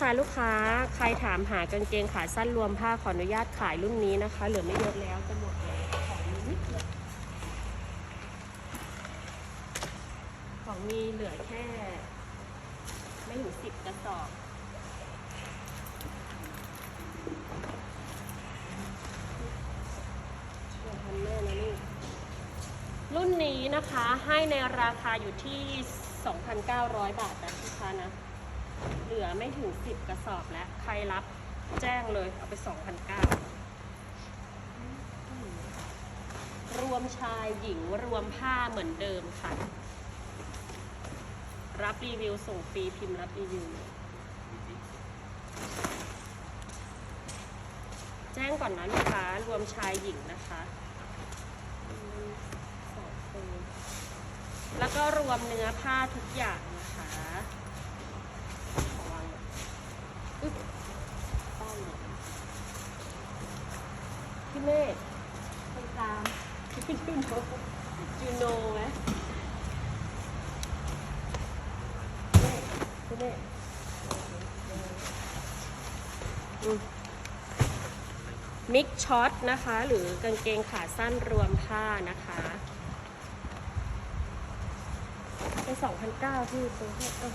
คะลูกค้าใครถามหากางเกงขาสั้นรวมผ้าขออนุญาตขายรุ่นนี้นะคะ เหลือไม่เยอะแล้วจะหมดแล้วของมีนิดเดียวของมีเหลือแค่ ไม่ถึงสิบกระสอบรุ่นนี้นะคะให้ในราคาอยู่ที่ 2,900 บาทนะลูกค้านะ เหลือไม่ถึง10กระสอบแล้ว ใครรับแจ้งเลยเอาไป2,900รวมชายหญิงรวมผ้าเหมือนเดิมค่ะ รับรีวิวส่งฟรีพิมพ์รับรีวิว แจ้งก่อนนะลูกค้ารวมชายหญิงนะคะสองคนแล้วก็รวมเนื้อผ้าทุกอย่างนะคะขอวางหน่อยอึ๊บป้ายหน่อย พี่เมฆคนตามพี่จูโนจูโนไหมพี่เมฆอืมมิกช็อตนะคะ หรือกางเกงขาสั้นรวมผ้านะคะไปสองพันเก้าที่ตัวให้เออ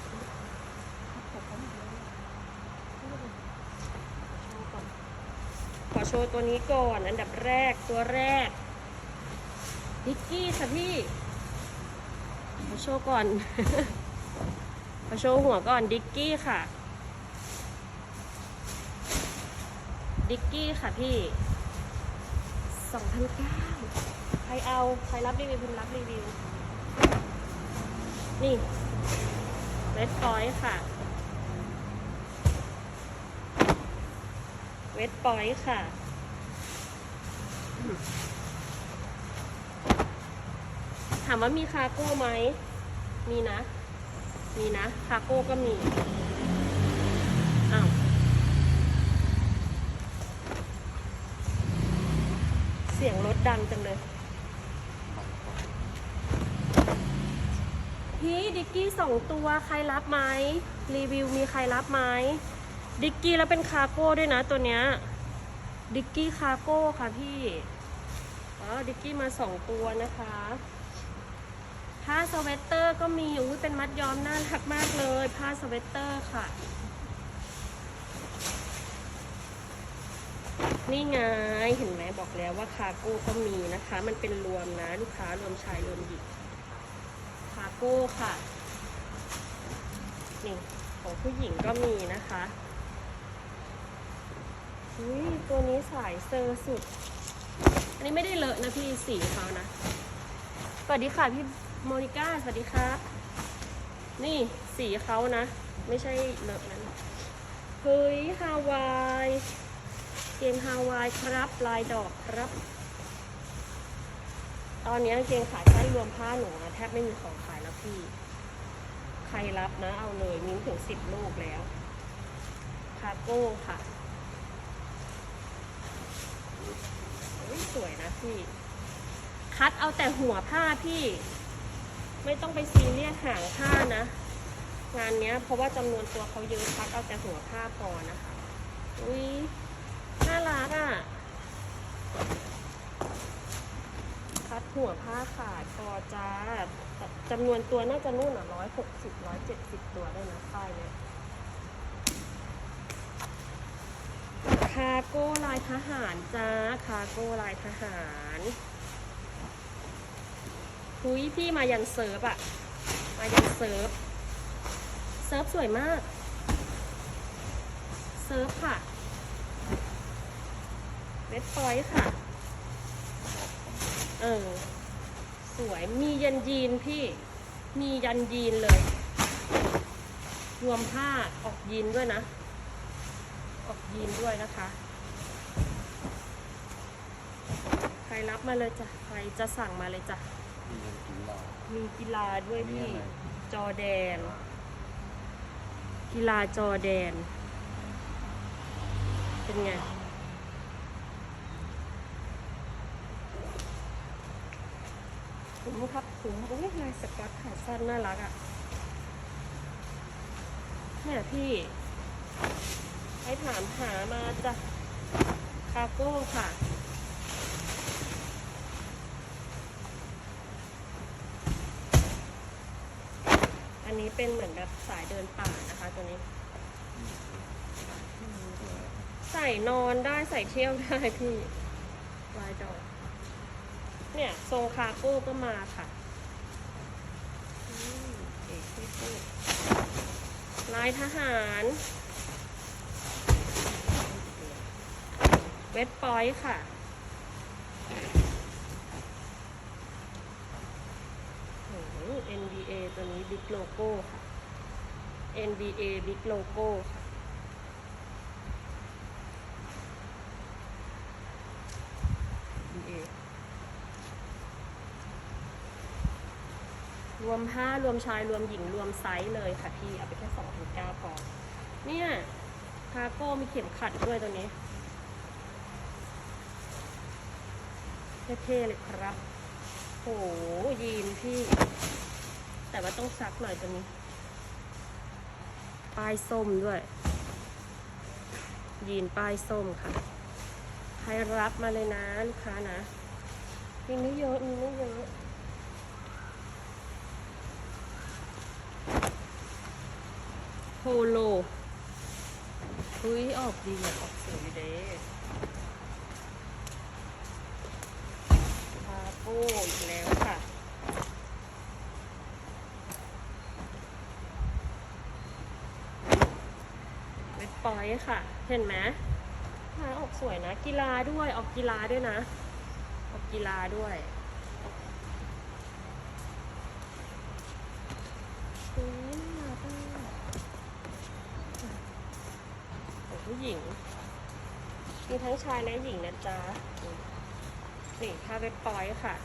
ขอโชว์ตัวนี้ก่อน อันดับแรกตัวแรกดิกกี้ค่ะพี่ขอโชว์ก่อนขอโชว์หัวก่อนดิกกี้ค่ะ ดิกกี้ค่ะพี่2,009ใครเอา ใครรับรีวิวพิมพ์รับรีวิว นี่เ e ดปอยค่ะเวทปอยค่ะ ถามว่ามีคาโก้ไหม มีนะ มีนะ คาโก้ก็มี อ้าว เสียงรถดังจังเลย พี่ดิกกี้สองตัวใครรับไหม รีวิวมีใครรับไหม ดิกกี้แล้วเป็นคาร์โก้ด้วยนะตัวเนี้ย ดิกกี้คาร์โก้ค่ะพี่อ๋อดิกกี้มาสองตัวนะคะผ้าสเวตเตอร์ก็มีอุ้ยเป็นมัดย้อมน่ารักมากเลย ผ้าสเวตเตอร์ค่ะ นี่ไงเห็นไหมบอกแล้วว่าคาโก้ก็มีนะคะ มันเป็นรวมนะ ลูกค้ารวมชายรวมหญิงคาโก้ค่ะนี่ของผู้หญิงก็มีนะคะ อุ้ยตัวนี้สายเซอร์สุด อันนี้ไม่ได้เลอะนะพี่สีเขานะ สวัสดีค่ะพี่โมนิก้า สวัสดีครับนี่สีเขานะ ไม่ใช่เลอะนั้นเฮ้ยฮาวายเกงฮาวายครับลายดอกครับ ตอนนี้เกงขายสั้รวมผ้าหนูอะแทบไม่มีของขายแล้วพี่ ใครรับนะเอาเลยมิ้นถึงสิบลูกแล้วคาโก้ค่ะโอ้ยสวยนะ พี่ คัดเอาแต่หัวผ้าพี่ ไม่ต้องไปซีเรียสหางผ้านะ งานเนี้ย เพราะว่าจำนวนตัวเขาเยอะคัดเอาแต่หัวผ้าพอนะคะ อุ้ยน่ารักอะ คัดหัวผ้าขาดพอจ้าจำนวนตัวน่าจะนู่นอะร้อยหกสิบร้อยเจ็ดสิบตัวได้นะป้ายเนี่ย คาโก้ลายทหารจ้าคาโก้ลายทหารคุยพี่มายันเซิร์ฟอะมายันเซิร์ฟเซิร์ฟสวยมาก เซิร์ฟค่ะเวทพอยค่ะ เออ สวยมียันยีนพี่ มียันยีนเลย รวมผ้าออกยีนด้วยนะ ยีนด้วยนะคะ ใครรับมาเลยจ้ะ ใครจะสั่งมาเลยจ้ะ มีเงินกินเรามีกีฬาด้วยพี่นี่อะไรจอแดน กีฬาจอแดน เป็นไงผมครับผมโอ้ยลายสก๊อตขาสั้นน่ารักอะ่ะเนี่ยพี่ ให้ถามหามาจ้ะคาโก้ค่ะ อันนี้เป็นเหมือนแบบสายเดินป่านะคะตัวนี้ ใส่นอนได้ใส่เที่ยวได้พี่ลายดอก เนี่ยทรงคาโก้ก็มาค่ะลายทหาร เวทปอยต์ค่ะโอ้โห NBA ตัวนี้บิ๊กโลโก้ค่ะ NBA บิ๊กโลโก้ค่ะ NBA รวมผ้ารวมชายรวมหญิงรวมไซส์เลยค่ะพี่ เอาไปแค่สองถึงเก้าพอเนี่ยคาโก้มีเข็มขัดด้วยตัวนี้ เท่ๆเลยครับโหยีนพี่ แต่ว่าต้องซักหน่อยตัวนี้ ป้ายส้มด้วย ยีนป้ายส้มค่ะ ใครรับมาเลยนะลูกค้านะ มีไม่เยอะ มีไม่เยอะโฮโลเฮ้ยออกดีอะออกสวยเด้คา โก้อีกแล้วค่ะ เวทปอยค่ะ เห็นไหมผ้าออกสวยนะ กีฬาด้วย ออกกีฬาด้วยนะ ออกกีฬาด้วยอุ๊ยน่ารักของผู้หญิง มีทั้งชายและหญิงนะจ๊ะ นี่ผ้าเวทปอยต์ค่ะ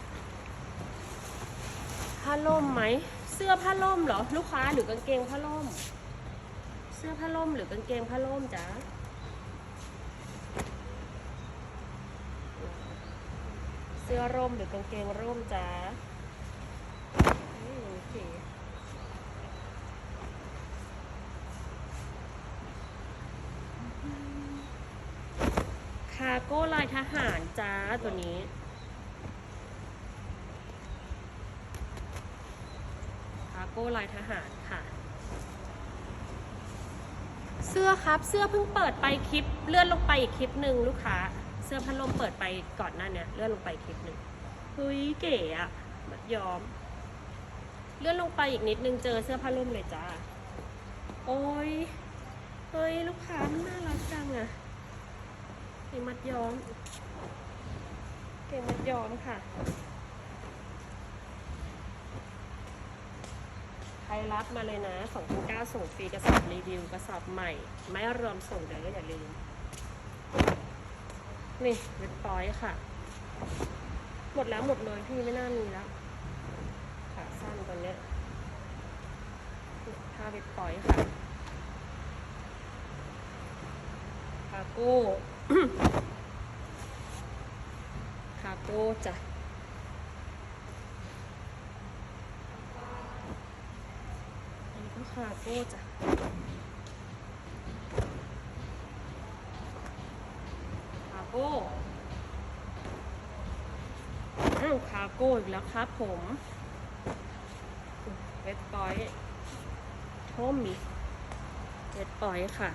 ผ้าล่มไหม เสื้อผ้าล่มเหรอ ลูกค้าหรือกางเกงผ้าล่ม เสื้อผ้าล่มหรือกางเกงผ้าล่มจ๊ะเสื้อร่มหรือกางเกงร่มจ๊ะอืมโอเคคาโก้ลายทหารจ้าตัวนี้ คาโก้ลายทหารค่ะ เสื้อครับเสื้อเพิ่งเปิดไปคลิปเลื่อนลงไปอีกคลิปหนึ่งลูกค้า เสื้อพัดลมเปิดไปก่อนหน้าเนี้ยเลื่อนลงไปคลิปหนึ่งเฮ้ยเก๋อะมัดยอม เลื่อนลงไปอีกนิดนึงเจอเสื้อผ้าล่มเลยจ้าโอ้ยเฮ้ยลูกค้ามันน่ารักจังอะเก่งมัดย้อมเก่งมัดย้อมค่ะ ใครรับมาเลยนะ2,900ส่งฟรีกระสอบรีวิวกระสอบใหม่ ไม่รวมส่งเดี๋ยวอย่าลืม นี่เว็บปอยค่ะ หมดแล้วหมดเลยพี่ไม่น่ามีแล้วขาสั้นตัวเนี้ยผ้าเว็บปอยค่ะคาโก้คาโก้จ้ะ อันนี้ก็ คาโก้จ้ะคาโก้อ้าวคาโก้อีกแล้วครับผมเวทปอยต์โทมิเวทปอยต์ค่ะ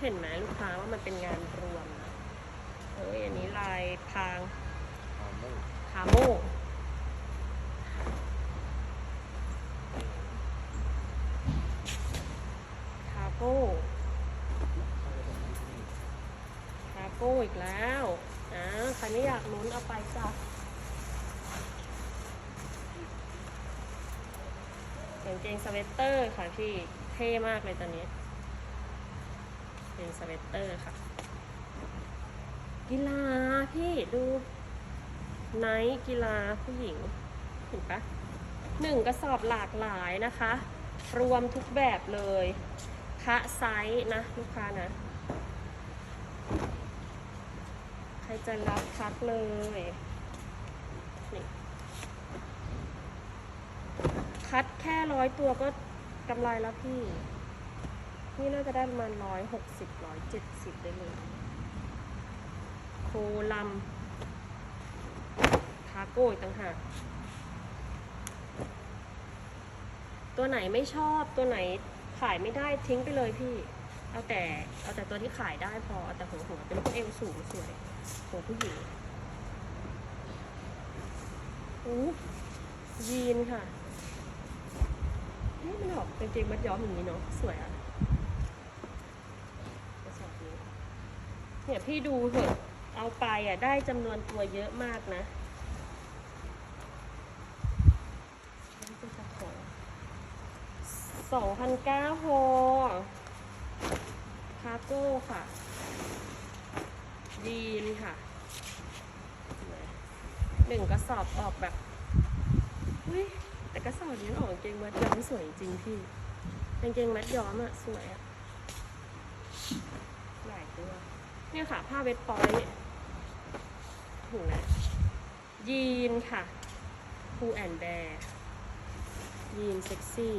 เห็นไหมลูกค้าว่ามันเป็นงานรวมนะเอ้ยอันนี้ลายพรางอาโม่คาโมคาโก้ คาโก้อีกแล้วอ่าใคร ไม่อยากลุ้นเอาไปจ้ะกางเกงสเวตเตอร์ค่ะพี่เท่มากเลยตอนนี้เป็นสเวตเตอร์ค่ะ กีฬาพี่ดูไนท์กีฬาผู้หญิงเห็นปะหนึ่งกระสอบหลากหลายนะคะ รวมทุกแบบเลย คะไซส์นะ ลูกค้านะ ใคร จะรับทักเลยนี่คัดแค่ร้อยตัวก็กำไรแล้วพี่ นี่น่าจะได้ประมาณร้อยหกสิบร้อยเจ็ดสิบได้เลย โคลัมคาโก้ต่างหากตัวไหนไม่ชอบตัวไหนขายไม่ได้ทิ้งไปเลยพี่ เอาแต่เอาแต่ตัวที่ขายได้พอ เอาแต่หัวหัวเป็นพวกเอวสูงสวย หัวผู้หญิงอู้ยีนค่ะเฮ้ยมันออกเป็นเกงมัดย้อมอย่างนี้เนาะสวยอะกระสอบนี้เนี่ยพี่ดูเถอะเอาไปอะได้จำนวนตัวเยอะมากนะสองพันเก้าโฮคาโก้ค่ะ ยีนค่ะหนึ่งกระสอบออกแบบอุ้ยแต่กระสอบนี้ออกกางเกงมัดย้อมสวยจริงพี่กางเกงมัดย้อมอะสวยอะหลายตัวเนี่ยค่ะ ผ้าเวทปอยถูกนะยีนค่ะพูแอนแบร์ยีนเซ็กซี่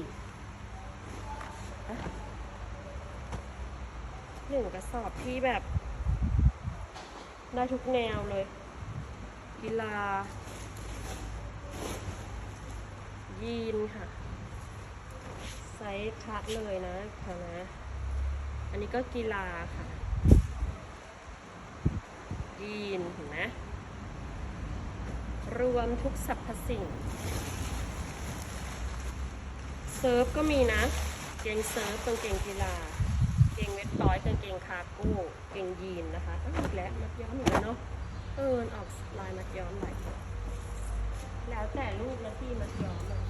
หนึ่งกระสอบที่แบบ ได้ทุกแนวเลย กีฬา ยีนค่ะ ไซส์คัดเลยนะค่ะนะ อันนี้ก็กีฬาค่ะ ยีนเห็นไหมรวมทุกสรรพสิ่ง เซิร์ฟก็มีนะ เกงเซิร์ฟกางเกงกีฬา เกงเวทร้อยกางเกงคาร์โก้เกงยีนนะคะอ้าวอีกแล้วมัดย้อมอีกแล้วเนาะเออออกลายมัดย้อมหลายแล้วแต่ลูกนะพี่มัดย้อมอะ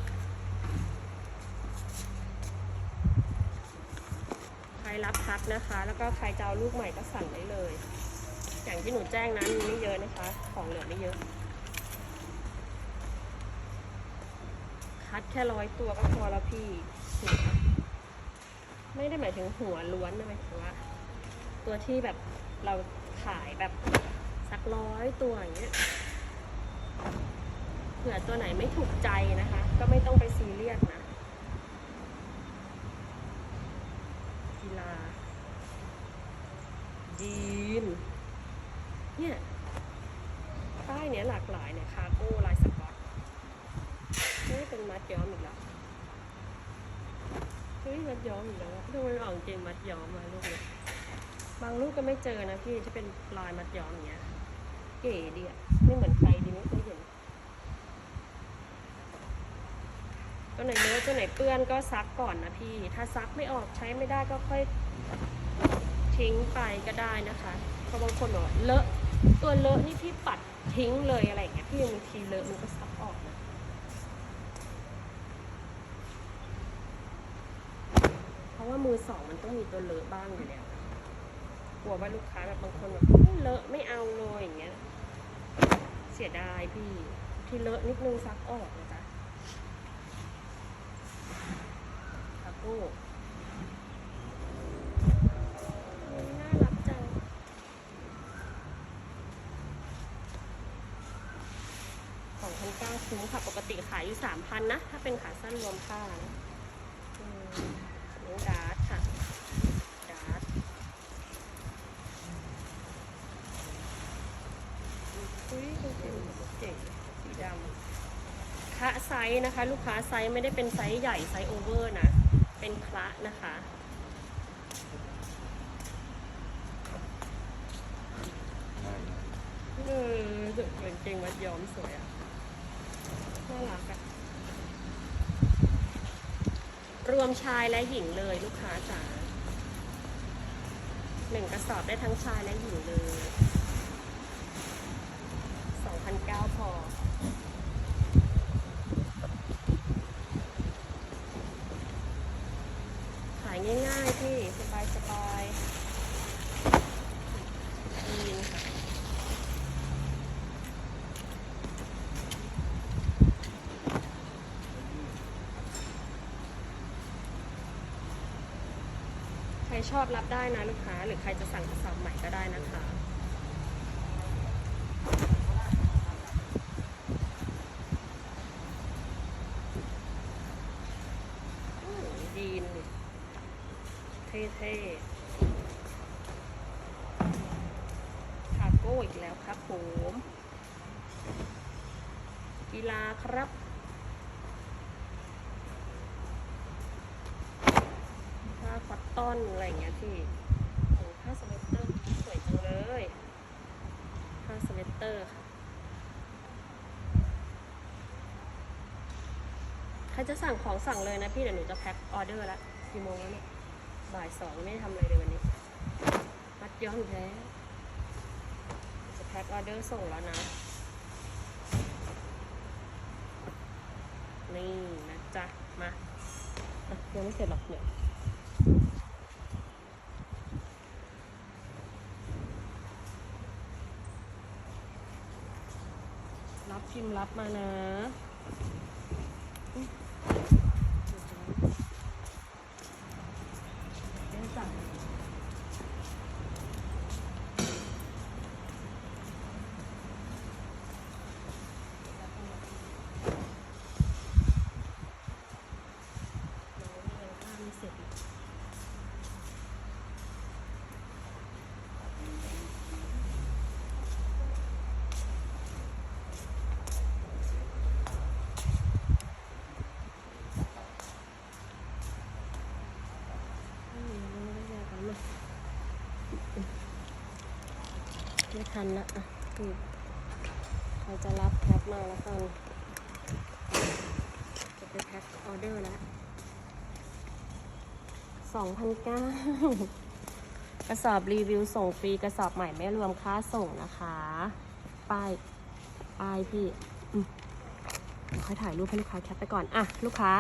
ใครรับพักนะคะ แล้วก็ใครจะเอาลูกใหม่ก็สั่งได้เลย อย่างที่หนูแจ้งนะมีไม่เยอะนะคะ ของเหลือไม่เยอะ คัดแค่ร้อยตัวก็พอแล้วพี่หัว ไม่ได้หมายถึงหัวล้วนนะหมายถึงว่า ตัวที่แบบเราขายแบบสักร้อยตัวอย่างเงี้ยเผื่อตัวไหนไม่ถูกใจนะคะ ก็ไม่ต้องไปซีเรียสนะกีฬายีนเนี่ยป้ายเนี้ยหลากหลายเนี่ยคาร์โก้ลายสกอตเฮ้ยเป็นมัดย้อมอีกแล้ว ฮ้ยมัดย้อมอีกแล้วอะทำไมออกเกงมัดย้อมมาลูกเนี่ยบางลูกก็ไม่เจอนะพี่ที่เป็นลายมัดย้อมอย่างเงี้ย เก๋ดีอะไม่เหมือนใครดีไม่เคยเห็นตัวไหนเลอะตัวไหนเปื้อนก็ซักก่อนนะพี่ ถ้าซักไม่ออกใช้ไม่ได้ก็ค่อยทิ้งไปก็ได้นะคะเพราะบางคนบอกเลอะตัวเลอะนี่พี่ปัดทิ้งเลยอะไรอย่างเงี้ยพี่บางทีเลอะมันก็ซักออกนะ เพราะว่ามือสองมันต้องมีตัวเลอะบ้างอยู่แล้วกลัวว่าลูกค้าแบบบางคนแบบเฮ้ยเลอะไม่เอาเลยอย่างเงี้ย เสียดายพี่ที่เลอะนิดนึงซักออกนะจ๊ะคาโก้โอ้ยน่ารักจังสองพันเก้าคุ้มค่ะ ปกติขายอยู่สามพันนะ ถ้าเป็นขาสั้นรวมผ้านะอืมน้องดาร์ทค่ะ ดาร์ทอุ้ยจริงๆเจ๋งสีดำคะไซ ส์นะคะ ลูกค้าไซส์ไม่ได้เป็นไซส์ใหญ่ไซส์โอเวอร์นะ เป็นคละนะคะ เออเหมือนเกงมัดย้อมสวยอะน่ารักอะรวมชายและหญิงเลยลูกค้าจ๋าหนึ่งกระสอบได้ทั้งชายและหญิงเลยสองพันเก้าพอ ขาย ง่ายๆพี่สบายสบายดีค่ะใครชอบรับได้นะลูกค้า หรือใครจะสั่งกระสอบใหม่ก็ได้นะคะ อืมยีน เเท่ๆคาโก้อีกแล้วครับผมกีฬาครับผ้าคอตตอนอะไรอย่างเงี้ยพี่โอ้ผ้าสเวตเตอร์สวยจังเลยผ้าสเวตเตอร์ค่ะใครจะสั่งของสั่งเลยนะพี่เดี๋ยวหนูจะแพ็คออเดอร์ล้วกี่โมงแล้วเนี่ย บ่ายสองไม่ได้ทำอะไรเลยวันนี้ มัดย้อมอีกแล้วจะแพ็คออเดอร์ส่งแล้วนะ นี่นะจ๊ะ มาะยังไม่เสร็จหรอกเนี่ยรับพิมพ์รับมานะอุ๊ยเดี๋ยวจ้ะน้องยังผ้าไม่เสร็จอีกไม่มีไม่ได้กันมา ไม่ทันละอะนี่ใครจะรับแพ็คมาแล้วกันจะไปแพ็คออเดอร์แล้วสองพันเก้ากระสอบรีวิวส่งฟรีกระสอบใหม่ไม่รวมค่าส่งนะคะ ป้ายป้ายพี่ค่อยถ่ายรูปให้ลูกค้าแคปไปก่อน อะ ลูกค้า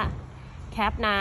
แคปนะ